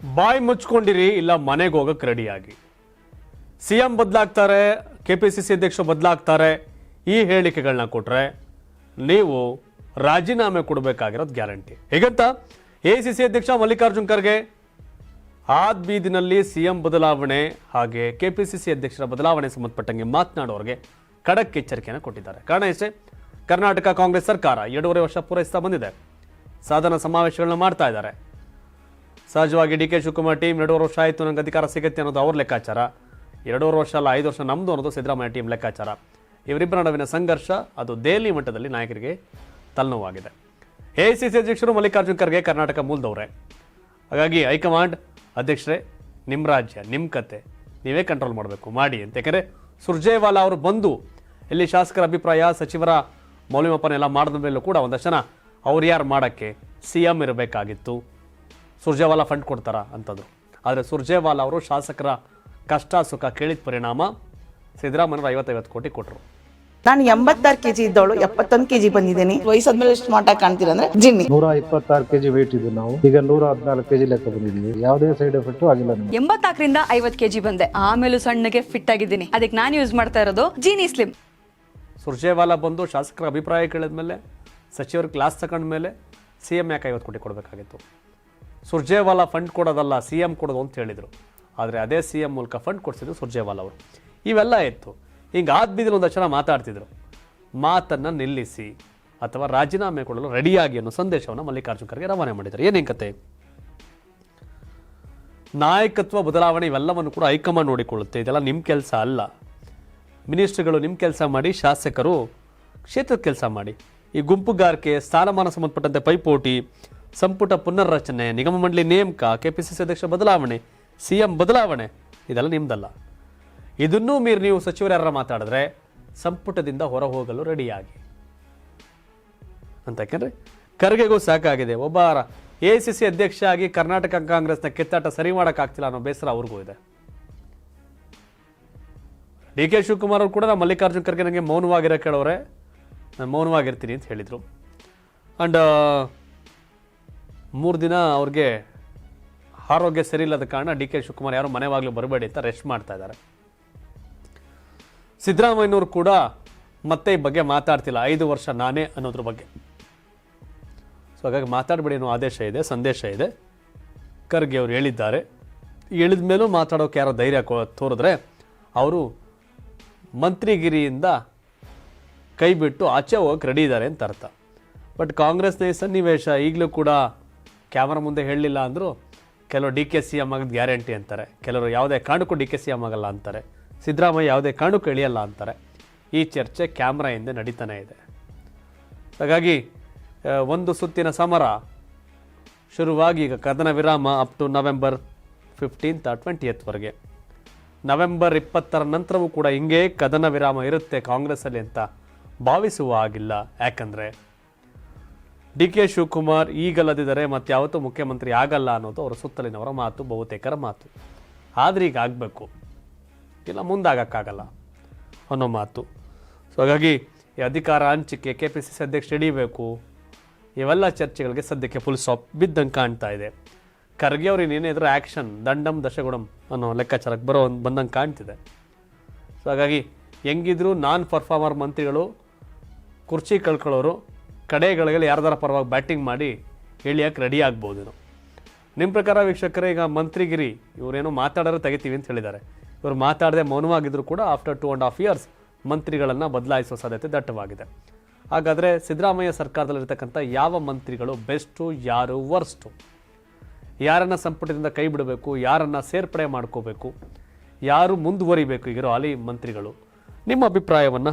ಬಾಯಿ ಮುಚ್ಕೊಂಡಿರಿ ಇಲ್ಲ ಮನೆಗೆ ಹೋಗಕ್ಕೆ ರೆಡಿಯಾಗಿ. ಸಿ ಎಂ ಬದಲಾಗ್ತಾರೆ ಕೆ ಪಿ ಸಿ ಸಿ ಅಧ್ಯಕ್ಷರು ಬದಲಾಗ್ತಾರೆ, ಈ ಹೇಳಿಕೆಗಳನ್ನ ಕೊಟ್ಟರೆ ನೀವು ರಾಜೀನಾಮೆ ಕೊಡಬೇಕಾಗಿರೋದು ಗ್ಯಾರಂಟಿ. ಹೇಗಂತ ಎ ಸಿ ಸಿ ಅಧ್ಯಕ್ಷ ಮಲ್ಲಿಕಾರ್ಜುನ್ ಖರ್ಗೆ ಆದ್ ಬೀದಿನಲ್ಲಿ ಸಿಎಂ ಬದಲಾವಣೆ ಹಾಗೆ ಕೆ ಪಿ ಸಿ ಸಿ ಅಧ್ಯಕ್ಷರ ಬದಲಾವಣೆ ಸಂಬಂಧಪಟ್ಟಂಗೆ ಮಾತನಾಡುವವರಿಗೆ ಖಡಕ್ ಎಚ್ಚರಿಕೆಯನ್ನು ಕೊಟ್ಟಿದ್ದಾರೆ. ಕಾರಣ ಎಷ್ಟೇ ಕರ್ನಾಟಕ ಕಾಂಗ್ರೆಸ್ ಸರ್ಕಾರ ಎರಡೂವರೆ ವರ್ಷ ಪೂರೈಸ್ತಾ ಬಂದಿದೆ. ಸಾಧನ ಸಮಾವೇಶಗಳನ್ನ ಮಾಡ್ತಾ ಇದ್ದಾರೆ. ಸಹಜವಾಗಿ ಡಿ ಕೆ ಶಿವಕುಮಾರ್ ಟೀಮ್ ಎರಡೂವರೆ ವರ್ಷ ಆಯಿತು ನನಗೆ ಅಧಿಕಾರ ಸಿಗುತ್ತೆ ಅನ್ನೋದು ಅವ್ರ ಲೆಕ್ಕಾಚಾರ. ಎರಡೂವರೆ ವರ್ಷ ಅಲ್ಲ, ಐದು ವರ್ಷ ನಮ್ಮದು ಅನ್ನೋದು ಸಿದ್ದರಾಮಯ್ಯ ಟೀಮ್ ಲೆಕ್ಕಾಚಾರ. ಇವರಿಬ್ಬರ ನಡುವಿನ ಸಂಘರ್ಷ ಅದು ದೆಹಲಿ ಮಟ್ಟದಲ್ಲಿ ನಾಯಕರಿಗೆ ತಲೆನೋವಾಗಿದೆ ಎ ಸಿ ಸಿ ಅಧ್ಯಕ್ಷರು ಮಲ್ಲಿಕಾರ್ಜುನ್ ಖರ್ಗೆ ಕರ್ನಾಟಕ ಮೂಲದವ್ರೆ. ಹಾಗಾಗಿ ಹೈಕಮಾಂಡ್ ಅಧ್ಯಕ್ಷರೇ ನಿಮ್ಮ ರಾಜ್ಯ ನಿಮ್ಮ ಕತೆ. ನೀವೇ ಕಂಟ್ರೋಲ್ ಮಾಡಬೇಕು, ಮಾಡಿ ಅಂತ. ಯಾಕೆಂದರೆ ಸುರ್ಜೇವಾಲಾ ಅವರು ಬಂದು ಇಲ್ಲಿ ಶಾಸಕರ ಅಭಿಪ್ರಾಯ, ಸಚಿವರ ಮೌಲ್ಯಮಾಪನ ಎಲ್ಲ ಮಾಡಿದ ಮೇಲೂ ಕೂಡ ಒಂದಷ್ಟು ಜನ ಅವ್ರು ಯಾರು ಮಾಡೋಕ್ಕೆ, ಸಿ ಎಂ ಇರಬೇಕಾಗಿತ್ತು. ಸುರ್ಜೇವಾಲಾ ಫಂಡ್ ಕೊಡ್ತಾರಾ ಅಂತದ್ದು. ಆದರೆ ಸುರ್ಜೇವಾಲಾ ಅವರು ಶಾಸಕರ ಕಷ್ಟ ಸುಖ ಕೇಳಿದ ಪರಿಣಾಮ ಸಿದ್ದರಾಮಯ್ಯವರು ಐವತ್ತೈವತ್ತು ಕೋಟಿ ಕೊಟ್ಟರು ನಾನು ಎಂಬತ್ತಾರು ಕೆಜಿ ಇದ್ದವಳು ಎಪ್ಪತ್ತೊಂದು ಕೆಜಿ ಬಂದಿದ್ದೀನಿ. ವಯಸ್ಸಾದ್ಮೇಲೆ ಸ್ಮಾರ್ಟ್ ಆಗಿ ಕಾಣ್ತೀರ ಅಂದ್ರೆ ಜಿನ್ನಿ. ನೂರ ಇಪ್ಪತ್ತಾರು ಕೆಜಿ ವೇಟ್ ಇದ್ದು ನಾವು. ಈಗ ನೂರ ಹದಿನಾಲ್ಕು ಕೆಜಿ ಲೆಕ್ಕ ಬಂದಿದ್ದೀವಿ. ಯಾವುದೇ ಸೈಡ್ ಎಫೆಕ್ಟ್ ಆಗಿಲ್ಲ ನಮಗೆ. ಎಂಬತ್ತಾಕರಿಂದ ಐವತ್ತು ಕೆಜಿ ಬಂದೆ. ಆಮೇಲೆ ಸಣ್ಣಗೆ ಫಿಟ್ ಆಗಿದ್ದೀನಿ. ಅದಕ್ಕೆ ನಾನು ಯೂಸ್ ಮಾಡ್ತಾ ಇರೋದು ಜೀನಿ ಸ್ಲಿಮ್ ಸುರ್ಜೇವಾಲಾ ಬಂದು ಶಾಸಕರ ಅಭಿಪ್ರಾಯ ಕೇಳಿದ ಮೇಲೆ ಸಚಿವರು ಕ್ಲಾಸ್ ತಗೊಂಡ ಮೇಲೆ ಸಿ ಎಂ ಯಾಕೆ ಐವತ್ತು ಕೋಟಿ ಕೊಡಬೇಕಾಗಿತ್ತು? ಸುರ್ಜೇವಾಲಾ ಫಂಡ್ ಕೊಡೋದಲ್ಲ ಸಿ ಎಂ ಕೊಡೋದು ಅಂತ ಹೇಳಿದರು. ಆದರೆ ಅದೇ ಸಿ ಎಂ ಮೂಲಕ ಫಂಡ್ ಕೊಡಿಸಿದ್ರು ಸುರ್ಜೇವಾಲಾ ಅವರು. ಇವೆಲ್ಲ ಇತ್ತು. ಹಿಂಗೆ ಆದ್ಬಿದ್ರೆ ಒಂದು ಜನ ಮಾತಾಡ್ತಿದ್ರು. ಮಾತನ್ನು ನಿಲ್ಲಿಸಿ ಅಥವಾ ರಾಜೀನಾಮೆ ಕೊಡಲು ರೆಡಿಯಾಗಿ ಅನ್ನೋ ಸಂದೇಶವನ್ನು ಮಲ್ಲಿಕಾರ್ಜುನ್ ಖರ್ಗೆ ರವಾನೆ ಮಾಡಿದ್ದಾರೆ ಏನೇನು ಕತೆ? ನಾಯಕತ್ವ ಬದಲಾವಣೆ ಇವೆಲ್ಲವನ್ನು ಕೂಡ ಹೈಕಮಾಂಡ್ ನೋಡಿಕೊಳ್ಳುತ್ತೆ. ಇದೆಲ್ಲ ನಿಮ್ಮ ಕೆಲಸ ಅಲ್ಲ. ಮಿನಿಸ್ಟ್ರುಗಳು ನಿಮ್ಮ ಕೆಲಸ ಮಾಡಿ, ಶಾಸಕರು ಕ್ಷೇತ್ರದ ಕೆಲಸ ಮಾಡಿ. ಈ ಗುಂಪುಗಾರಿಕೆ, ಸ್ಥಾನಮಾನ ಸಂಬಂಧಪಟ್ಟಂತೆ ಪೈಪೋಟಿ ಸಂಪುಟ ಪುನರ್ರಚನೆ, ನಿಗಮ ಮಂಡಳಿ ನೇಮಕ ಕೆ ಪಿ ಸಿ ಸಿ ಅಧ್ಯಕ್ಷ ಬದಲಾವಣೆ ಸಿ ಎಂ ಬದಲಾವಣೆ, ಇದೆಲ್ಲ ನಿಮ್ಮದಲ್ಲ ಇದನ್ನೂ ಮೀರಿ ನೀವು ಸಚಿವರು ಮಾತಾಡಿದ್ರೆ ಸಂಪುಟದಿಂದ ಹೊರ ಹೋಗಲು ರೆಡಿಯಾಗಿ. ಅಂತ ಯಾಕೆಂದ್ರೆ ಖರ್ಗೆಗೂ ಸಾಕಾಗಿದೆ. ಒಬ್ಬ ಎ ಸಿ ಸಿ ಅಧ್ಯಕ್ಷ ಆಗಿ ಕರ್ನಾಟಕ ಕಾಂಗ್ರೆಸ್ನ ಕಿತ್ತಾಟ ಸರಿ ಮಾಡೋಕ್ಕಾಗ್ತಿಲ್ಲ ಅನ್ನೋ ಬೇಸರ ಅವ್ರಿಗೂ ಇದೆ. ಡಿ ಕೆ ಶಿವಕುಮಾರ್ ಅವರು ಕೂಡ ನಾವು ಮಲ್ಲಿಕಾರ್ಜುನ್ ಖರ್ಗೆ ನನಗೆ ಮೌನವಾಗಿರೋ ಕೇಳೋರೆ ನಾನು ಮೌನವಾಗಿರ್ತೀನಿ ಅಂತ ಹೇಳಿದರು. ಆ್ಯಂಡ್ ಮೂರು ದಿನ ಅವ್ರಿಗೆ ಆರೋಗ್ಯ ಸರಿ ಇಲ್ಲದ ಕಾರಣ ಡಿ ಕೆ ಶಿವಕುಮಾರ್ ಯಾರು ಮನೆವಾಗ್ಲೂ ಬರಬೇಡಿ ಅಂತ ರೆಸ್ಟ್ ಮಾಡ್ತಾ ಇದ್ದಾರೆ. ಸಿದ್ದರಾಮಯ್ಯನವರು ಕೂಡ ಮತ್ತೆ ಈ ಬಗ್ಗೆ ಮಾತಾಡ್ತಿಲ್ಲ. ಐದು ವರ್ಷ ನಾನೇ ಅನ್ನೋದ್ರ ಬಗ್ಗೆ. ಸೊ ಹಾಗಾಗಿ ಮಾತಾಡಬೇಡಿ ಅನ್ನೋ ಆದೇಶ ಇದೆ, ಸಂದೇಶ ಇದೆ. ಖರ್ಗೆ ಅವರು ಹೇಳಿದ್ದಾರೆ. ಹೇಳಿದ ಮೇಲೂ ಮಾತಾಡೋಕೆ ಯಾರೋ ಧೈರ್ಯ ತೋರಿದ್ರೆ ಅವರು ಮಂತ್ರಿಗಿರಿಯಿಂದ ಕೈ ಬಿಟ್ಟು ಆಚೆ ಹೋಗಕ್ಕೆ ರೆಡಿ ಇದ್ದಾರೆ ಅಂತ ಅರ್ಥ. ಬಟ್ ಕಾಂಗ್ರೆಸ್ನ ಈ ಸನ್ನಿವೇಶ ಈಗಲೂ ಕೂಡ ಕ್ಯಾಮರಾ ಮುಂದೆ ಹೇಳಲಿಲ್ಲ ಅಂದರೂ ಕೆಲವರು ಡಿ ಕೆ ಸಿ ಎಂ ಆಗೋದು ಗ್ಯಾರಂಟಿ ಅಂತಾರೆ. ಕೆಲವರು ಯಾವುದೇ ಕಾರಣಕ್ಕೂ ಡಿ ಕೆ ಸಿ ಎಂ ಆಗಲ್ಲ ಅಂತಾರೆ. ಸಿದ್ದರಾಮಯ್ಯ ಯಾವುದೇ ಕಾರಣಕ್ಕೂ ಇಳಿಯಲ್ಲ ಅಂತಾರೆ. ಈ ಚರ್ಚೆ ಕ್ಯಾಮ್ರಾ ಹಿಂದೆ ನಡೀತಾನೆ ಇದೆ. ಹಾಗಾಗಿ ಒಂದು ಸುತ್ತಿನ ಸಮರ ಶುರುವಾಗಿ ಈಗ ಕದನ ವಿರಾಮ ಅಪ್ ಟು ನವೆಂಬರ್ ಫಿಫ್ಟೀನ್ತ್ ಟ್ವೆಂಟಿಯತ್ವರೆಗೆ ನವೆಂಬರ್ ಇಪ್ಪತ್ತರ ನಂತರವೂ ಕೂಡ ಹಿಂಗೇ ಕದನ ವಿರಾಮ ಇರುತ್ತೆ ಕಾಂಗ್ರೆಸ್ಸಲ್ಲಿ ಅಂತ ಭಾವಿಸುವ ಹಾಗಿಲ್ಲ. ಯಾಕಂದರೆ ಡಿ ಕೆ ಶಿವಕುಮಾರ್ ಈಗಲ್ಲದಿದ್ದರೆ ಮತ್ತೆ ಯಾವತ್ತೂ ಮುಖ್ಯಮಂತ್ರಿ ಆಗಲ್ಲ ಅನ್ನೋದು ಅವರ ಸುತ್ತಲಿನವರ ಮಾತು, ಬಹುತೇಕರ ಮಾತು. ಆದರೆ ಈಗ ಆಗಬೇಕು. ಇಲ್ಲ, ಮುಂದಾಗಕ್ಕಾಗಲ್ಲ ಅನ್ನೋ ಮಾತು. ಸೊ ಹಾಗಾಗಿ ಈ ಅಧಿಕಾರ ಹಂಚಿಕೆ ಕೆ ಪಿ ಸಿ ಸಿ ಅಧ್ಯಕ್ಷ ಹಿಡಿಬೇಕು. ಇವೆಲ್ಲ ಚರ್ಚೆಗಳಿಗೆ ಸದ್ಯಕ್ಕೆ ಫುಲ್ ಸ್ಟಾಪ್ ಬಿದ್ದಂಗೆ ಕಾಣ್ತಾ ಇದೆ. ಖರ್ಗೆ ಅವ್ರು ಇನ್ನೇನಿದ್ರು ಆ್ಯಕ್ಷನ್ ದಂಡಂ, ದಶಗುಣಂ ಅನ್ನೋ ಲೆಕ್ಕಾಚಾರಕ್ಕೆ ಬರೋ ಬಂದಂಗೆ ಕಾಣ್ತಿದೆ. ಸೊ ಹಾಗಾಗಿ ಹೆಂಗಿದ್ರು ನಾನ್ ಪರ್ಫಾರ್ಮರ್ ಮಂತ್ರಿಗಳು, ಕುರ್ಚಿ ಕಳ್ಕೊಳ್ಳೋರು ಕಡೆಗಳಿಗೆ ಯಾರ್ದಾರ ಪರವಾಗಿ ಬ್ಯಾಟಿಂಗ್ ಮಾಡಿ ಇಳಿಯಕ್ಕೆ ರೆಡಿ ಆಗ್ಬೋದು ನಾವು ನಿಮ್ಮ ಪ್ರಕಾರ ವೀಕ್ಷಕರೇ, ಈಗ ಮಂತ್ರಿಗಿರಿ, ಇವರೇನೋ ಮಾತಾಡೋರು ತೆಗಿತೀವಿ ಅಂತ ಹೇಳಿದ್ದಾರೆ. ಇವರು ಮಾತಾಡದೆ ಮೌನವಾಗಿದ್ದರೂ ಕೂಡ after two and half years ಮಂತ್ರಿಗಳನ್ನು ಬದಲಾಯಿಸುವ ಸಾಧ್ಯತೆ ದಟ್ಟವಾಗಿದೆ. ಹಾಗಾದರೆ ಸಿದ್ದರಾಮಯ್ಯ ಸರ್ಕಾರದಲ್ಲಿರ್ತಕ್ಕಂಥ ಯಾವ ಮಂತ್ರಿಗಳು ಬೆಸ್ಟು, ಯಾರು ವರ್ಸ್ಟು? ಯಾರನ್ನು ಸಂಪುಟದಿಂದ ಕೈ ಬಿಡಬೇಕು, ಯಾರನ್ನು ಸೇರ್ಪಡೆ ಮಾಡ್ಕೋಬೇಕು, ಯಾರು ಮುಂದುವರಿಬೇಕು ಈಗಿರೋ ಅಲ್ಲಿ ಮಂತ್ರಿಗಳು? ನಿಮ್ಮ ಅಭಿಪ್ರಾಯವನ್ನು